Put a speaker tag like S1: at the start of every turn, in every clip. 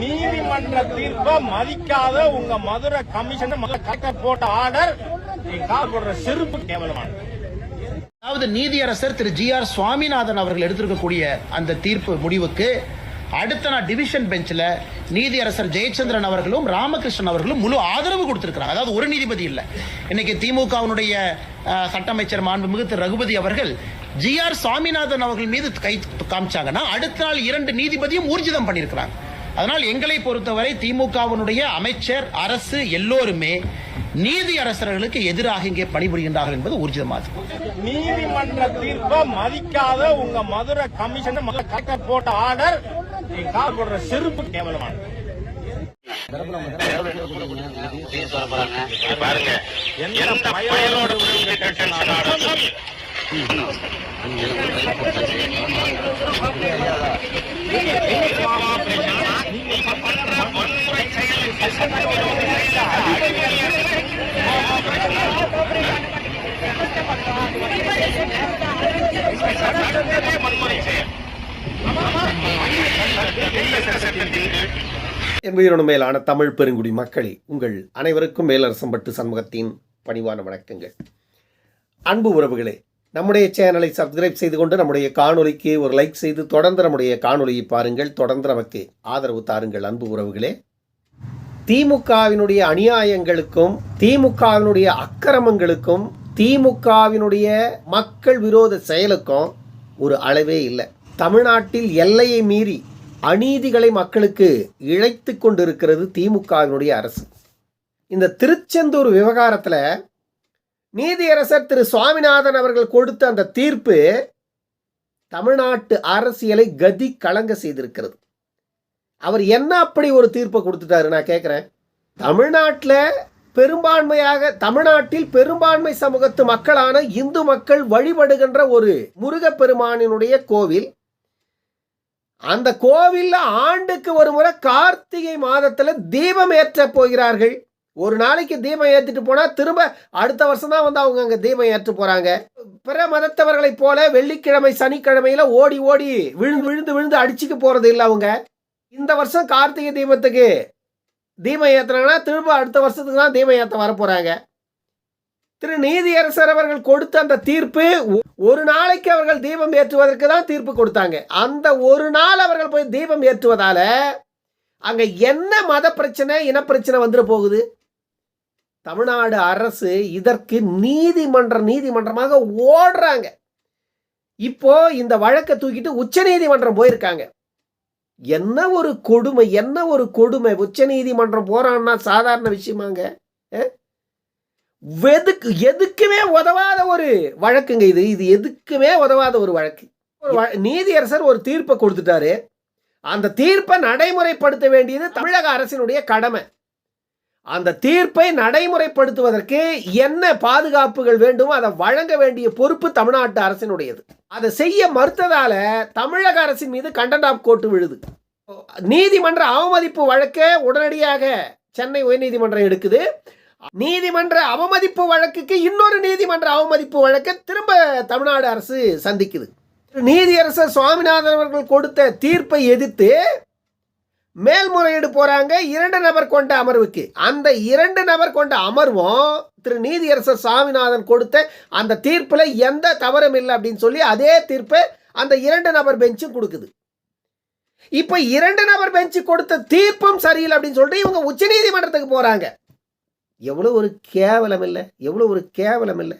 S1: நீதிமன்ற தீர்ப்பை மதிக்காத உங்க மதுரை கமிஷன் கலெக்டர் போட்ட ஆர்டர் போடுற செருப்பு கேவலமானது.
S2: அதாவது நீதியரசர் திரு ஜி ஆர் சுவாமிநாதன் அவர்கள் எடுத்திருக்கக்கூடிய அந்த தீர்ப்பு முடிவுக்கு அடுத்த நாள் டிவிஷன் பெஞ்சில் நீதியரசர் ஜெயச்சந்திரன் அவர்களும் ராமகிருஷ்ணன் அவர்களும் முழு ஆதரவு கொடுத்திருக்கிறாங்க. அதாவது ஒரு நீதிபதி இல்லை. இன்னைக்கு திமுகவினுடைய சட்டமைச்சர் சட்ட அமைச்சர் மாண்புமிகு திரு ரகுபதி அவர்கள் ஜி ஆர் சுவாமிநாதன் அவர்கள் மீது கை காமிச்சாங்கன்னா அடுத்த நாள் இரண்டு நீதிபதியும் ஊர்ஜிதம் பண்ணியிருக்கிறாங்க. அதனால் எங்களை பொறுத்தவரை திமுகவினுடைய அமைச்சர் அரசு எல்லோருமே நீதி அரசர்களுக்கு எதிராக இங்கே பணிபுரிகின்றார்கள் என்பது ஊர்ஜிதமாகும்
S1: நீதிமன்ற தீர்ப்பை மதிக்காத உங்க மதுரை கமிஷன் போட்ட ஆர்டர் செருப்பு கேவலமானது.
S3: பாருங்க. எந்த விழுந்து டென்ஷன் ஆனாலும் நீங்க பண்ற வன்முறை செயல் சட்டத்திலே
S4: மேலான தமிழ் பெருங்குடி மக்களே உங்கள் அனைவருக்கும் மேலரசம்பட்டு சண்முகத்தின் பணிவான வணக்கங்கள். அன்பு உறவுகளே நம்முடைய சேனலை சப்ஸ்கிரைப் செய்து கொண்டு நம்முடைய காணொலிக்கு ஒரு லைக் செய்து தொடர்ந்து நம்முடைய காணொலியை பாருங்கள். தொடர்ந்து நமக்கு ஆதரவு தாருங்கள் அன்பு உறவுகளே. திமுகவினுடைய அநியாயங்களுக்கும் திமுகவினுடைய அக்கிரமங்களுக்கும் திமுகவினுடைய மக்கள் விரோத செயலுக்கும் ஒரு அளவே இல்லை. தமிழ்நாட்டில் எல்லையை மீறி அநீதிகளை மக்களுக்கு இழைத்து கொண்டிருக்கிறது திமுகவினுடைய அரசு. இந்த திருச்செந்தூர் விவகாரத்தில் நீதியரசர் திரு சுவாமிநாதன் அவர்கள் கொடுத்த அந்த தீர்ப்பு தமிழ்நாட்டு அரசியலை கதி கலங்க செய்திருக்கிறது. அவர் என்ன அப்படி ஒரு தீர்ப்பை கொடுத்துட்டாரு நான் கேட்குறேன் தமிழ்நாட்டில் பெரும்பான்மையாக தமிழ்நாட்டில் பெரும்பான்மை சமூகத்து மக்களான இந்து மக்கள் வழிபடுகின்ற ஒரு முருகப்பெருமானினுடைய கோவில். அந்த கோவிலில் ஆண்டுக்கு ஒரு முறை கார்த்திகை மாதத்தில் தீபம் ஏற்ற போகிறார்கள். ஒரு நாளைக்கு தீபம் ஏற்றிட்டு போனால் திரும்ப அடுத்த வருஷம் தான் வந்து அவங்க அங்கே தீபம் ஏற்று போகிறாங்க பிற மதத்தவர்களைப் போல வெள்ளிக்கிழமை சனிக்கிழமையில ஓடி ஓடி விழுந்து விழுந்து விழுந்து அடிச்சுக்க போகிறது இல்லை அவங்க. இந்த வருஷம் கார்த்திகை தீபத்துக்கு தீபம் ஏற்றுனாங்கன்னா திரும்ப அடுத்த வருஷத்துக்கு தான் தீபம் ஏற்ற வர திரு நீதியரசர் அவர்கள் கொடுத்த அந்த தீர்ப்பு ஒரு நாளைக்கு அவர்கள் தீபம் ஏற்றுவதற்கு தான் தீர்ப்பு கொடுத்தாங்க. அந்த ஒரு நாள் அவர்கள் போய் தீபம் ஏற்றுவதால் அங்கே என்ன மத பிரச்சனை இனப்பிரச்சனை வந்துட போகுது? தமிழ்நாடு அரசு இதற்கு நீதிமன்ற நீதிமன்றமாக ஓடுறாங்க. இப்போ இந்த வழக்கை தூக்கிட்டு உச்ச நீதிமன்றம் போயிருக்காங்க. என்ன ஒரு கொடுமை என்ன ஒரு கொடுமை? உச்ச நீதிமன்றம் போறான்னா சாதாரண விஷயமாங்க. எதுக்கு எதுக்குமே உதவாத ஒரு வழக்குங்க இது. இது எதுக்குமே உதவாத ஒரு வழக்கு. ஒரு நீதியரசர் ஒரு தீர்ப்பை கொடுத்துட்டாரு. அந்த தீர்ப்பை நடைமுறைப்படுத்த வேண்டியது தமிழக அரசினுடைய கடமை. அந்த தீர்ப்பை நடைமுறைப்படுத்துவதற்கு என்ன பாதுகாப்புகள் வேண்டுமோ அதை வழங்க வேண்டிய பொறுப்பு தமிழ்நாட்டு அரசினுடையது. அதை செய்ய மறுத்ததால தமிழக அரசின் மீது கண்டென்ட் ஆஃப் கோர்ட்டு விழுது. நீதிமன்ற அவமதிப்பு வழக்கை உடனடியாக சென்னை உயர்நீதிமன்றம் எடுக்குது. நீதிமன்ற அவமதிப்பு வழக்குக்கு இன்னொரு நீதிமன்ற அவமதிப்பு வழக்கை திரும்ப தமிழ்நாடு அரசு சந்திக்குது. நீதியரசர் சுவாமிநாதன் அவர்கள் கொடுத்த தீர்ப்பை எதிர்த்து மேல்முறையீடு போறாங்க இரண்டு நபர் கொண்ட அமர்வுக்கு. அந்த இரண்டு நபர் கொண்ட அமர்வும் திரு நீதியரசர் சாமிநாதன் கொடுத்த அந்த தீர்ப்பில் எந்த தவறும் இல்லை அப்படின்னு சொல்லி அதே தீர்ப்பை அந்த இரண்டு நபர் பெஞ்சும் கொடுக்குது. இப்ப இரண்டு நபர் பெஞ்சு கொடுத்த தீர்ப்பும் சரியில்லை அப்படின்னு சொல்லிட்டு இவங்க உச்சநீதிமன்றத்துக்கு போறாங்க. எவ்வளவு ஒரு கேவலம் இல்லை எவ்வளவு ஒரு கேவலம் இல்லை.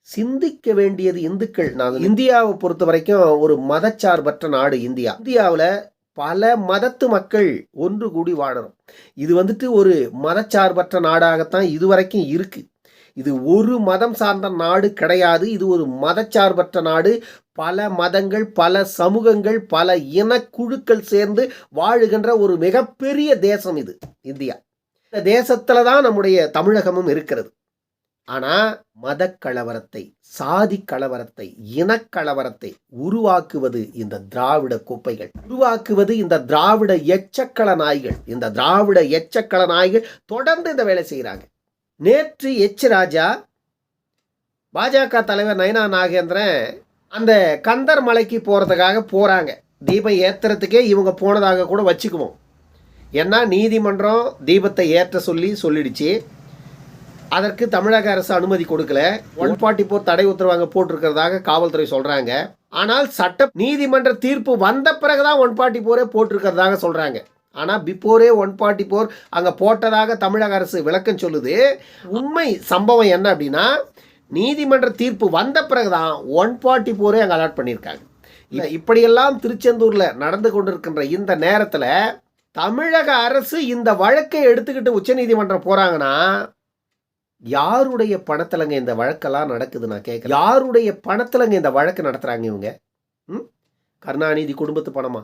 S4: சிந்திக்க வேண்டியது இந்துக்கள். நான் இந்தியாவை பொறுத்த வரைக்கும் ஒரு மதச்சார்பற்ற நாடு இந்தியா. இந்தியாவில் பல மதத்து மக்கள் ஒன்று கூடி வாழணும். இது வந்துட்டு ஒரு மதச்சார்பற்ற நாடாகத்தான் இதுவரைக்கும் இருக்குது இது ஒரு மதம் சார்ந்த நாடு கிடையாது. இது ஒரு மதச்சார்பற்ற நாடு. பல மதங்கள் பல சமூகங்கள் பல இனக்குழுக்கள் சேர்ந்து வாழுகின்ற ஒரு மிகப்பெரிய தேசம் இது இந்தியா. இந்த தேசத்தில் தான் நம்முடைய தமிழகமும் இருக்கிறது. ஆனால் மத கலவரத்தை சாதி கலவரத்தை இனக்கலவரத்தை உருவாக்குவது இந்த திராவிட குப்பைகள். உருவாக்குவது இந்த திராவிட எச்சக்கள நாய்கள். இந்த திராவிட எச்சக்கள நாய்கள் தொடர்ந்து இந்த வேலை செய்கிறாங்க நேற்று எச். ராஜா பாஜக தலைவர் நயனா நாகேந்திரன் அந்த கந்தர் மலைக்கு போகிறதுக்காக போகிறாங்க தீபம் ஏற்றுறதுக்கே இவங்க போனதாக கூட வச்சுக்குவோம். ஏன்னா நீதிமன்றம் தீபத்தை ஏற்ற சொல்லி சொல்லிடுச்சு. அதற்கு தமிழக அரசு அனுமதி கொடுக்கல. ஒன் ஃபார்ட்டி ஃபோர் தடை உத்தரவாங்க போட்டிருக்கிறதாக காவல்துறை சொல்றாங்க. ஆனால் சட்ட நீதிமன்ற தீர்ப்பு வந்த பிறகுதான் ஒன் ஃபார்ட்டி போரே போட்டிருக்கிறதாக சொல்றாங்க. ஆனால் பிஃபோரே ஒன் ஃபார்ட்டி ஃபோர் அங்கே போட்டதாக தமிழக அரசு விளக்கம் சொல்லுது. உண்மை சம்பவம் என்ன அப்படின்னா நீதிமன்ற தீர்ப்பு வந்த பிறகுதான் ஒன் ஃபார்ட்டி ஃபோரே அங்கே அலாட் பண்ணியிருக்காங்க. இல்லை இப்படியெல்லாம் திருச்செந்தூரில் நடந்து கொண்டிருக்கின்ற இந்த நேரத்தில் தமிழக அரசு இந்த வழக்கை எடுத்துக்கிட்டு உச்சநீதிமன்றம் போகிறாங்கன்னா யாருடைய பணத்திலங்க இந்த வழக்கெல்லாம் நடக்குது நான் கேட்குறேன் யாருடைய பணத்திலங்க இந்த வழக்கு நடத்துகிறாங்க இவங்க? ம்? கருணாநிதி குடும்பத்து பணமா?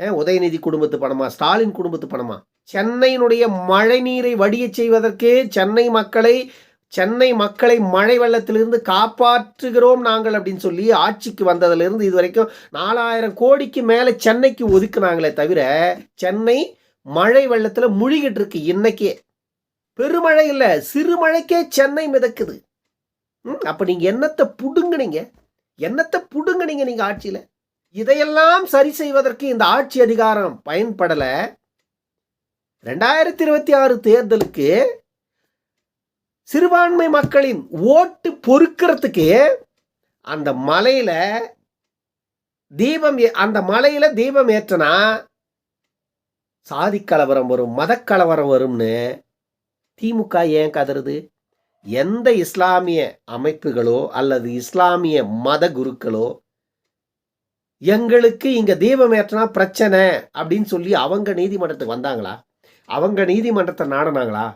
S4: ஏ உதயநிதி குடும்பத்து பணமா? ஸ்டாலின் குடும்பத்து பணமா? சென்னையினுடைய மழை நீரை வடியச் செய்வதற்கு சென்னை மக்களை சென்னை மக்களை மழை வெள்ளத்திலிருந்து காப்பாற்றுகிறோம் நாங்கள் அப்படின்னு சொல்லி ஆட்சிக்கு வந்ததிலிருந்து இது வரைக்கும் நாலாயிரம் கோடிக்கு மேலே சென்னைக்கு ஒதுக்குனாங்களே தவிர சென்னை மழை வெள்ளத்தில் முழுகிட்டு இருக்கு இன்னைக்கே. பெருமழை இல்லை சிறுமழைக்கே சென்னை மிதக்குது. ம், அப்போ நீங்கள் என்னத்தை புடுங்கினீங்க? என்னத்தை புடுங்கினீங்க நீங்கள் ஆட்சியில்? இதையெல்லாம் சரி செய்வதற்கு இந்த ஆட்சி அதிகாரம் பயன்படலை. ரெண்டாயிரத்தி இருபத்தி ஆறு தேர்தலுக்கு சிறுபான்மை மக்களின் ஓட்டு பொறுக்கிறதுக்கு அந்த மலையில் தீபம் ஏ- அந்த மலையில் தீபம் ஏற்றனா சாதி கலவரம் வரும் மதக்கலவரம் வரும்னு திமுக ஏன் கதறுது? எந்த இஸ்லாமிய அமைப்புகளோ அல்லது இஸ்லாமிய மத குருக்களோ எங்களுக்கு இங்கே தீபம் ஏற்றினா பிரச்சனை அப்படின்னு சொல்லி அவங்க நீதிமன்றத்துக்கு வந்தாங்களா? அவங்க நீதிமன்றத்தை நாடினாங்களா?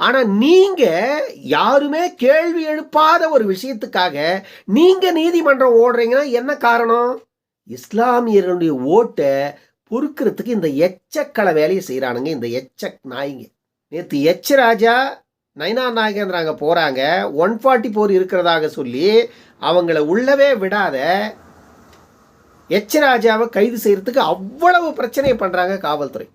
S4: ஆனால் நீங்கள் யாருமே கேள்வி எழுப்பாத ஒரு விஷயத்துக்காக நீங்கள் நீதிமன்றம் ஓடுறீங்கன்னா என்ன காரணம்? இஸ்லாமியர்களுடைய ஓட்டை பொறுக்கிறதுக்கு இந்த எச்சக்கலை வேலையை செய்கிறானுங்க இந்த எச்ச நாய்ங்க. நேற்று எச் ராஜா நைனா நாகேந்திரா அங்கே போகிறாங்க ஒன் ஃபார்ட்டி ஃபோர் இருக்கிறதாக சொல்லி அவங்கள உள்ளவே விடாத எச் ராஜாவை கைது செய்கிறதுக்கு அவ்வளவு பிரச்சனையை பண்ணுறாங்க காவல்துறை.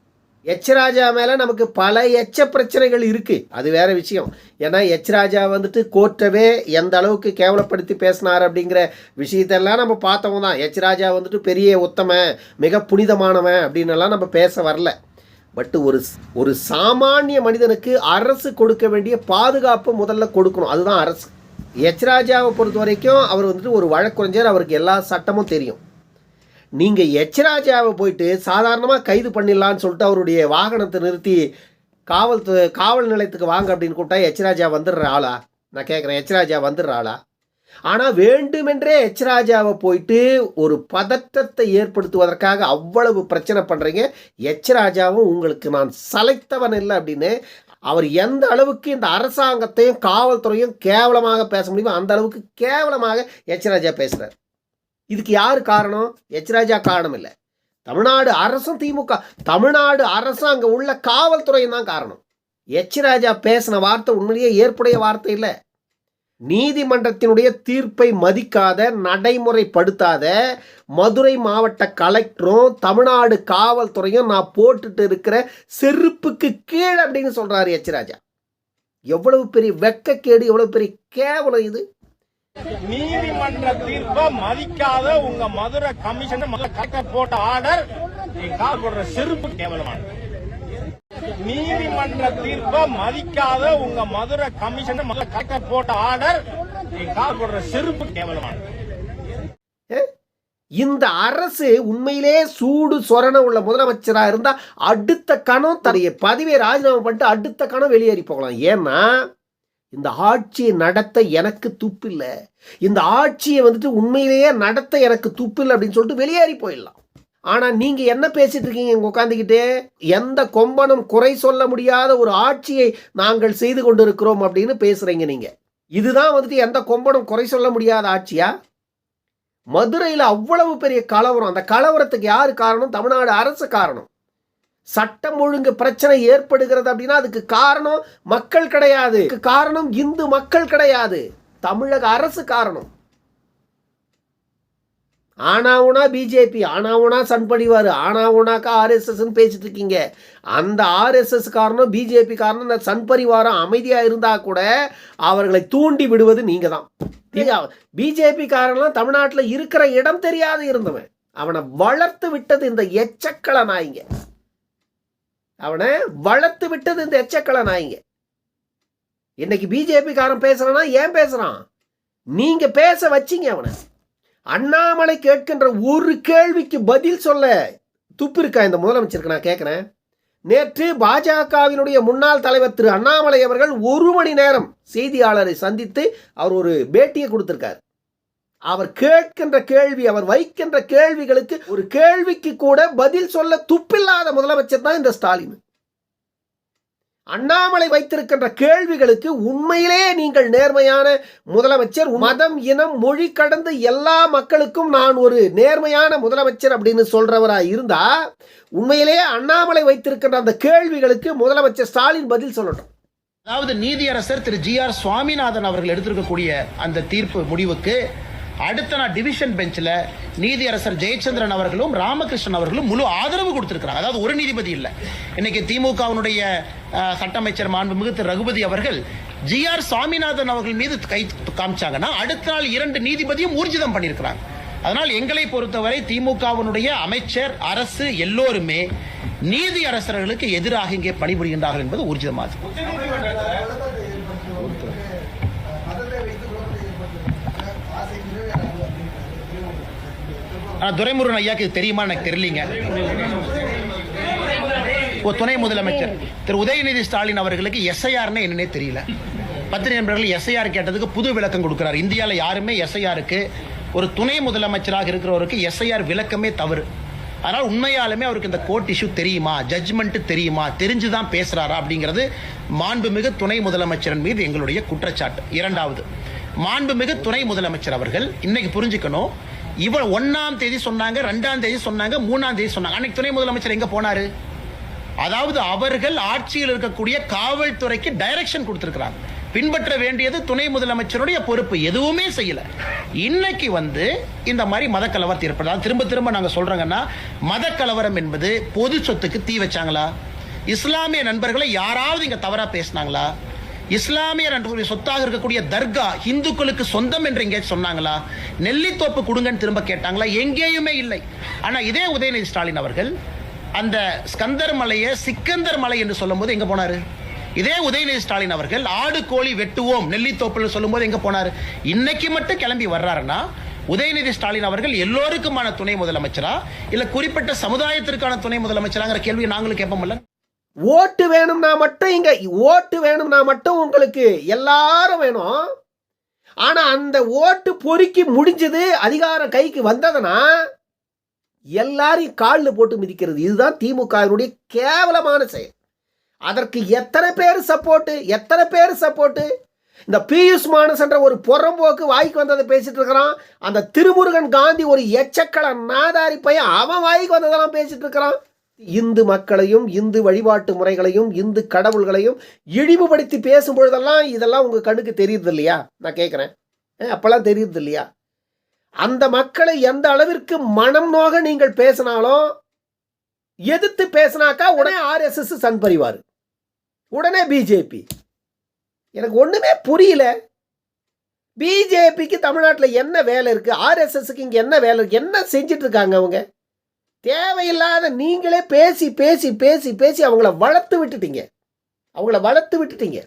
S4: எச் ராஜா மேலே நமக்கு பல எச்ச பிரச்சனைகள் இருக்குது அது வேற விஷயம். ஏன்னா எச் ராஜா வந்துட்டு கோர்ட்டவே எந்த அளவுக்கு கேவலப்படுத்தி பேசினார் அப்படிங்கிற விஷயத்தெல்லாம் நம்ம பார்த்தவங்க தான். எச் ராஜா வந்துட்டு பெரிய உத்தம மிக புனிதமானவன் அப்படின்னு எல்லாம் நம்ம பேச வரல. பட் ஒரு ஒரு சாமானிய மனிதனுக்கு அரசு கொடுக்க வேண்டிய பாதுகாப்பு முதல்ல கொடுக்கணும். அதுதான் அரசு. எச் ராஜாவை பொறுத்த வரைக்கும் அவர் வந்துட்டு ஒரு வழக்குரைஞர். அவருக்கு எல்லா சட்டமும் தெரியும். நீங்கள் எச் ராஜாவை போயிட்டு சாதாரணமாக கைது பண்ணிடலான்னு சொல்லிட்டு அவருடைய வாகனத்தை நிறுத்தி காவல் காவல் நிலையத்துக்கு வாங்க அப்படின்னு கூப்பிட்டா எச் ராஜா வந்துடுற ஆளா? நான் கேட்குறேன் எச் ராஜா வந்துடுற ஆளா? ஆனால் வேண்டுமென்றே எச் ராஜாவை போயிட்டு ஒரு பதற்றத்தை ஏற்படுத்துவதற்காக அவ்வளவு பிரச்சனை பண்ணுறீங்க எச் ராஜாவும் உங்களுக்கு நான் சலைத்தவன் இல்லை அப்படின்னு அவர் எந்த அளவுக்கு இந்த அரசாங்கத்தையும் காவல்துறையும் கேவலமாக பேச முடியுமோ அந்த அளவுக்கு கேவலமாக எச் ராஜா பேசுகிறார் இதுக்கு யார் காரணம்? எச் ராஜா காரணம் இல்லை. தமிழ்நாடு அரசும் திமுக தமிழ்நாடு அரசும் அங்கே உள்ள காவல்துறையும் தான் காரணம். எச் ராஜா பேசின வார்த்தை உண்மையிலேயே ஏற்புடைய வார்த்தை இல்லை. நீதிமன்றத்தினுடைய தீர்ப்பை மதிக்காத நடைமுறைப்படுத்தாத மதுரை மாவட்ட கலெக்டரும் தமிழ்நாடு காவல்துறையும் நான் போட்டுட்டு இருக்கிற செருப்புக்கு கீழே அப்படின்னு சொல்றாரு எச்சராஜா எவ்வளவு பெரிய வெக்கக்கேடு எவ்வளவு பெரிய கேவலம் இது.
S1: நீதிமன்ற தீர்ப்பை மதிக்காத உங்க மதுரை கமிஷன் போட்ட ஆர்டர் செருப்பு கேவலமானது. நீதிமன்ற தீர்ப்பை மதிக்காத உங்க மதுரை கமிஷன் முதல்ல கலெக்டர் போட்ட ஆர்டர் போடுற செருப்பு கேவலமான.
S4: இந்த அரசு உண்மையிலே சூடு சொரண உள்ள முதலமைச்சராக இருந்தால் அடுத்த கணம் தன்னுடைய பதவியை ராஜினாமா பண்ணிட்டு அடுத்த கணம் வெளியேறி போகலாம். ஏன்னா இந்த ஆட்சியை நடத்த எனக்கு துப்பில்லை. இந்த ஆட்சியை வந்துட்டு உண்மையிலேயே நடத்த எனக்கு துப்பில்லை அப்படின்னு சொல்லிட்டு வெளியேறி போயிடலாம். ஆனால் நீங்கள் என்ன பேசிட்டு இருக்கீங்க இங்கே உட்காந்துக்கிட்டு எந்த கொம்பனும் குறை சொல்ல முடியாத ஒரு ஆட்சியை நாங்கள் செய்து கொண்டிருக்கிறோம் அப்படின்னு பேசுறீங்க நீங்கள் இதுதான் வந்துட்டு எந்த கொம்பனும் குறை சொல்ல முடியாத ஆட்சியா? மதுரையில் அவ்வளவு பெரிய கலவரம். அந்த கலவரத்துக்கு யார் காரணம்? தமிழ்நாடு அரசு காரணம். சட்டம் ஒழுங்கு பிரச்சனை ஏற்படுகிறது அப்படின்னா அதுக்கு காரணம் மக்கள் கிடையாது. காரணம் இந்து மக்கள் கிடையாது. தமிழக அரசு காரணம். ஆனாவுனா பிஜேபி ஆனாவுனா சன் படிவார் ஆனாவுனாக்கா ஆர்எஸ்எஸ்ன்னு பேசிட்டு இருக்கீங்க அந்த ஆர்எஸ்எஸ் காரணம் பிஜேபி காரணம் இந்த சன் பரிவாரம் அமைதியாக இருந்தால் கூட அவர்களை தூண்டி விடுவது நீங்கள் தான் பிஜேபி காரணம் தமிழ்நாட்டில் இருக்கிற இடம் தெரியாத இருந்தவன். அவனை வளர்த்து விட்டது இந்த எச்சக்கள நாய்ங்க. அவனை வளர்த்து விட்டது இந்த எச்சக்களை நாய்ங்க. இன்னைக்கு பிஜேபி காரன் பேசுறானா? ஏன் பேசுறான்? நீங்க பேச வச்சீங்க அவனை. அண்ணாமலை கேட்கின்ற ஒரு கேள்விக்கு பதில் சொல்ல துப்பு இருக்கா இந்த முதலமைச்சருக்கு? நான் கேட்குறேன். நேற்று பாஜகவினுடைய முன்னாள் தலைவர் திரு அண்ணாமலை அவர்கள் ஒரு மணி நேரம் செய்தியாளரை சந்தித்து அவர் ஒரு பேட்டியை கொடுத்திருக்கார். அவர் கேட்கின்ற கேள்வி அவர் வைக்கின்ற கேள்விகளுக்கு ஒரு கேள்விக்கு கூட பதில் சொல்ல துப்பில்லாத முதலமைச்சர் தான் இந்த ஸ்டாலின். அண்ணாமலை வைத்திருக்கின்ற கேள்விகளுக்கு உண்மையிலே நீங்கள் நேர்மையான முதலமைச்சர் மதம் இனம் மொழி கடந்து எல்லா மக்களுக்கும் நான் ஒரு நேர்மையான முதலமைச்சர் அப்படின்னு சொல்றவரா இருந்தா உண்மையிலே அண்ணாமலை வைத்திருக்கின்ற அந்த கேள்விகளுக்கு முதலமைச்சர் ஸ்டாலின் பதில் சொல்லட்டும்.
S2: அதாவது நீதியரசர் திரு ஜி ஆர் சுவாமிநாதன் அவர்கள் எடுத்திருக்கக்கூடிய அந்த தீர்ப்பு முடிவுக்கு அடுத்த நாள் டிவிஷன் பெஞ்சில் நீதியரசர் ஜெயச்சந்திரன் அவர்களும் ராமகிருஷ்ணன் அவர்களும் முழு ஆதரவு கொடுத்திருக்கிறாங்க. அதாவது ஒரு நீதிபதி இல்லை. இன்னைக்கு திமுகவினுடைய சட்டமைச்சர் சட்ட அமைச்சர் மாண்புமிகு திரு ரகுபதி அவர்கள் ஜி ஆர் சுவாமிநாதன் அவர்கள் மீது கை காமிச்சாங்கன்னா அடுத்த நாள் இரண்டு நீதிபதியும் ஊர்ஜிதம் பண்ணியிருக்கிறாங்க. அதனால் எங்களை பொறுத்தவரை திமுகவினுடைய அமைச்சர் அரசு எல்லோருமே நீதி அரசர்களுக்கு எதிராக இங்கே பணிபுரிகின்றார்கள் என்பது ஊர்ஜிதமாகும் ஆனால் துரைமுருகன் ஐயாக்கு இது தெரியுமா எனக்கு தெரியலீங்க. ஒரு துணை முதலமைச்சர். திரு. உதயநிதி ஸ்டாலின் அவர்களுக்கு எஸ்ஐஆர்னு என்னன்னே தெரியல. பத்திரிகை நண்பர்கள் எஸ்ஐஆர் கேட்டதுக்கு புது விளக்கம் கொடுக்குறாரு. இந்தியாவில் யாருமே எஸ்ஐஆருக்கு ஒரு துணை முதலமைச்சராக இருக்கிறவருக்கு எஸ்ஐஆர் விளக்கமே தவறு. அதனால் உண்மையாலுமே அவருக்கு இந்த கோர்ட் இஷ்யூ தெரியுமா? ஜட்ஜ்மெண்ட்டு தெரியுமா? தெரிஞ்சு தான் பேசுகிறாரா அப்படிங்கிறது மாண்புமிகு துணை முதலமைச்சரின் மீது எங்களுடைய குற்றச்சாட்டு. இரண்டாவது மாண்புமிகு துணை முதலமைச்சர் அவர்கள் இன்னைக்கு புரிஞ்சுக்கணும் இவள் ஒன்னாம் தேதி சொன்னாங்க ரெண்டாம் தேதி சொன்னாங்க மூணாம் தேதி சொன்னாங்க. அன்னைக்கு துணை முதலமைச்சர் எங்க போனாரு? அதாவது அவர்கள் ஆட்சியில் இருக்கக்கூடிய காவல்துறைக்கு டைரக்ஷன் கொடுத்திருக்கிறாங்க. பின்பற்ற வேண்டியது துணை முதலமைச்சருடைய பொறுப்பு எதுவுமே செய்யல. இன்னைக்கு வந்து இந்த மாதிரி மத கலவரத்தை ஏற்படுது திரும்ப திரும்ப நாங்க சொல்றோங்கன்னா மத கலவரம் என்பது பொது சொத்துக்கு தீ வச்சாங்களா? இஸ்லாமிய நண்பர்களை யாராவது இங்க தவறா பேசினாங்களா? இஸ்லாமியர் நண்பர்களுடைய சொத்தாக இருக்கக்கூடிய தர்கா இந்துக்களுக்கு சொந்தம் என்று எங்கே சொன்னாங்களா? நெல்லித்தோப்பு கொடுங்கன்னு திரும்ப கேட்டாங்களா? எங்கேயுமே இல்லை. ஆனால் இதே உதயநிதி ஸ்டாலின் அவர்கள் அந்த ஸ்கந்தர் மலையை சிக்கந்தர் மலை என்று சொல்லும்போது எங்கே போனார்? இதே உதயநிதி ஸ்டாலின் அவர்கள் ஆடு கோழி வெட்டுவோம் நெல்லித்தோப்பில் சொல்லும்போது எங்கே போனார்? இன்னைக்கு மட்டும் கிளம்பி வர்றாருன்னா உதயநிதி ஸ்டாலின் அவர்கள் எல்லோருக்குமான துணை முதலமைச்சரா? இல்லை குறிப்பிட்ட சமுதாயத்திற்கான துணை முதலமைச்சராங்கிற கேள்வியை நாங்களும் கேட்போம்ல
S4: ஓட்டு வேணும்னா மட்டும் இங்க ஓட்டு வேணும்னா மட்டும் உங்களுக்கு எல்லாரும் வேணும். ஆனா அந்த ஓட்டு பொறுக்கி முடிஞ்சது அதிகாரம் கைக்கு வந்ததுன்னா எல்லாரையும் காலில் போட்டு மிதிக்கிறது. இதுதான் திமுகவினுடைய கேவலமான செயல். அதற்கு எத்தனை பேர் சப்போர்ட்டு எத்தனை பேர் சப்போர்ட்டு இந்த பியூஷ் மானசன்ற என்ற ஒரு புறம்போக்கு வாய்க்கு வந்ததை பேசிட்டு இருக்கிறான். அந்த திருமுருகன் காந்தி ஒரு எச்சக்கல நாதாரி பையன் அவன் வாய்க்கு வந்ததெல்லாம் பேசிட்டு இருக்கிறான். இந்து மக்களையும் இந்து வழிபாட்டு முறைகளையும் இந்து கடவுள்களையும் இழிவுபடுத்தி பேசும் பொழுதெல்லாம் இதெல்லாம் உங்கள் கண்ணுக்கு தெரியுது இல்லையா நான் கேட்குறேன் அப்போல்லாம் தெரியுது இல்லையா அந்த மக்களை எந்த அளவிற்கு மனம் நோக நீங்கள் பேசினாலும் எதிர்த்து பேசினாக்கா உடனே ஆர்எஸ்எஸ் சன் பரிவார். உடனே பிஜேபி. எனக்கு ஒன்றுமே புரியல. பிஜேபிக்கு தமிழ்நாட்டில் என்ன வேலை இருக்குது ஆர்எஸ்எஸ்க்கு இங்கே என்ன வேலை இருக்குது என்ன செஞ்சிட்ருக்காங்க அவங்க? தேவையில்லாத நீங்களே பேசி பேசி பேசி பேசி அவங்கள வளர்த்து விட்டுட்டீங்க. அவங்கள வளர்த்து விட்டுட்டீங்க.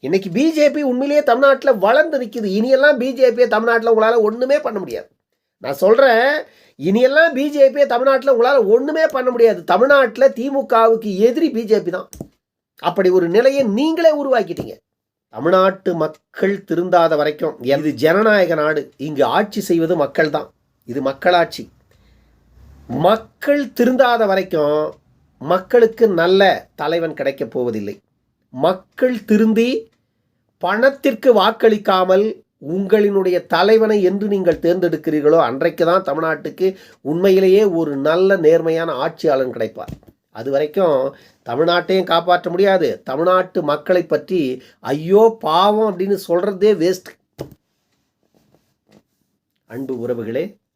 S4: இன்னைக்கு பிஜேபி உண்மையிலேயே தமிழ்நாட்டில் வளர்ந்து நிற்குது இனியெல்லாம் பிஜேபியை தமிழ்நாட்டில் உங்களால் ஒன்றுமே பண்ண முடியாது. நான் சொல்கிறேன் இனியெல்லாம் பிஜேபியை தமிழ்நாட்டில் உங்களால் ஒன்றுமே பண்ண முடியாது. தமிழ்நாட்டில் திமுகவுக்கு எதிரி பிஜேபி தான். அப்படி ஒரு நிலையை நீங்களே உருவாக்கிட்டீங்க. தமிழ்நாட்டு மக்கள் திருந்தாத வரைக்கும் இது ஜனநாயக நாடு. இங்கு ஆட்சி செய்வது மக்கள் தான் இது மக்களாட்சி. மக்கள் திருந்தாத வரைக்கும் மக்களுக்கு நல்ல தலைவன் கிடைக்கப் போவதில்லை. மக்கள் திருந்தி பணத்திற்கு வாக்களிக்காமல் உங்களினுடைய தலைவனை என்று நீங்கள் தேர்ந்தெடுக்கிறீர்களோ அன்றைக்கு தான் தமிழ்நாட்டுக்கு உண்மையிலேயே ஒரு நல்ல நேர்மையான ஆட்சியாளன் கிடைப்பார். அது வரைக்கும் தமிழ்நாட்டையும் காப்பாற்ற முடியாது. தமிழ்நாட்டு மக்களை பற்றி ஐயோ பாவம் அப்படின்னு சொல்கிறதே வேஸ்ட் அன்பு உறவுகளே